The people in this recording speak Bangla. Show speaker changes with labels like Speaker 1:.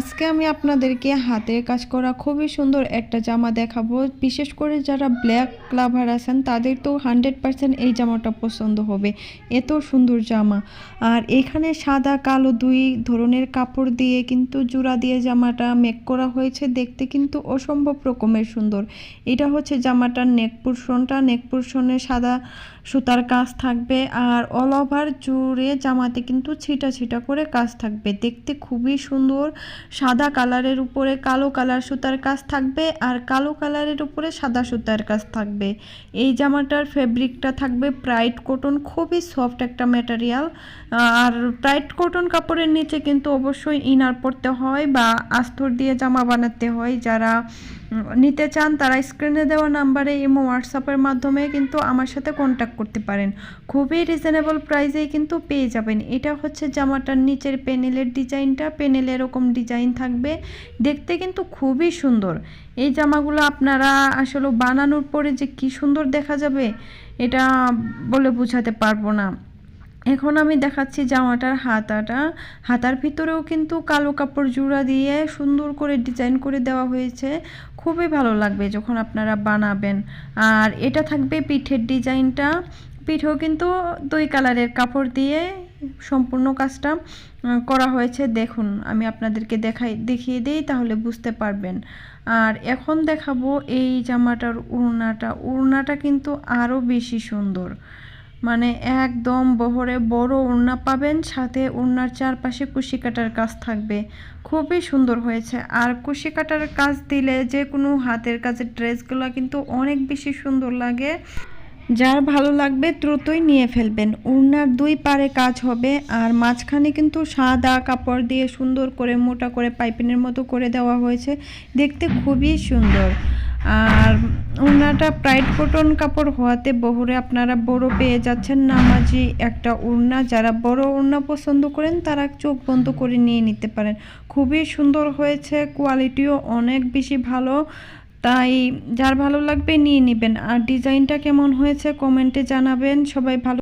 Speaker 1: আজকে আমি আপনাদেরকে হাতের কাজ করা খুবই সুন্দর একটা জামা দেখাবো। বিশেষ করে যারা ব্ল্যাক লাভার আছেন, তাদের তো হান্ড্রেড পার্সেন্ট এই জামাটা পছন্দ হবে। এত সুন্দর জামা। আর এখানে সাদা, কালো দুই ধরনের কাপড় দিয়ে কিন্তু জোড়া দিয়ে জামাটা মেক করা হয়েছে। দেখতে কিন্তু অসম্ভব রকমের সুন্দর। এটা হচ্ছে জামাটার নেক পোর্শনটা নেক পোর্শনে সাদা সুতার কাজ থাকবে আর অল ওভার জুড়ে জামাতে কিন্তু ছিটা ছিটা করে কাজ থাকবে। দেখতে খুবই সুন্দর। সাদা কালারের উপরে কালো কালার সুতার কাজ থাকবে আর কালো কালারের উপরে সাদা সুতার কাজ থাকবে। এই জামাটার ফেব্রিকটা থাকবে প্রাইড কটন খুবই সফট একটা ম্যাটেরিয়াল আর প্রাইড কটন কাপড়ের নিচে কিন্তু অবশ্যই ইনার পরতে হয় বা আস্তর দিয়ে জামা বানাতে হয়। যারা নিতে চান তারা স্ক্রিনে দেওয়া নাম্বারে ইমো হোয়াটসঅ্যাপের মাধ্যমে কিন্তু আমার সাথে কন্ট্যাক্ট করতে পারেন। খুবই রিজনেবল প্রাইসেই কিন্তু পেয়ে যাবেন। এটা হচ্ছে জামাটার নিচের প্যানেলের ডিজাইনটা প্যানেলে এরকম ডিজাইন থাকবে। দেখতে কিন্তু খুবই সুন্দর। এই জামাগুলো আপনারা আসলে বানানোর পরে যে কি সুন্দর দেখা যাবে, এটা বলে বোঝাতে পারব না। এখন আমি দেখাচ্ছি জামাটার হাতাটা। হাতার ভিতরেও কিন্তু কালো কাপড় জোড়া দিয়ে সুন্দর করে ডিজাইন করে দেওয়া হয়েছে। খুবই ভালো লাগবে যখন আপনারা বানাবেন। আর এটা থাকবে পিঠের ডিজাইনটা। পিঠেও কিন্তু দুই কালারের কাপড় দিয়ে সম্পূর্ণ কাজটা করা হয়েছে। দেখুন, আমি আপনাদেরকে দেখাই, দেখিয়ে দিই তাহলে বুঝতে পারবেন। আর এখন দেখাবো এই জামাটার উড়নাটা। উড়নাটা কিন্তু আরও বেশি সুন্দর। মানে একদম বহরে বড় ওড়না পাবেন, সাথে ওড়নার চারপাশে কুশি কাটার কাজ থাকবে। খুবই সুন্দর হয়েছে। আর কুশি কাটার কাজ দিলে যে কোনো হাতের কাজের ড্রেসগুলো কিন্তু অনেক বেশি সুন্দর লাগে। যার ভালো লাগবে দ্রুতই নিয়ে ফেলবেন। ওড়নার দুই পারে কাজ হবে, আর মাঝখানে কিন্তু সাদা কাপড় দিয়ে সুন্দর করে মোটা করে পাইপিনের মতো করে দেওয়া হয়েছে। দেখতে খুবই সুন্দর। আর ওড়নাটা প্রাইড কটন কাপড় হওয়াতে বহরে আপনারা বড় পেয়ে যাচ্ছেন। নামাজি একটা ওড়না যারা বড় ওড়না পছন্দ করেন, তারা চোখ বন্ধ করে নিয়ে নিতে পারেন। খুবই সুন্দর হয়েছে কোয়ালিটিও অনেক বেশি ভালো। তাই যার ভালো লাগবে নিয়ে নেবেন। আর ডিজাইনটা কেমন হয়েছে কমেন্টে জানাবেন। সবাই ভালো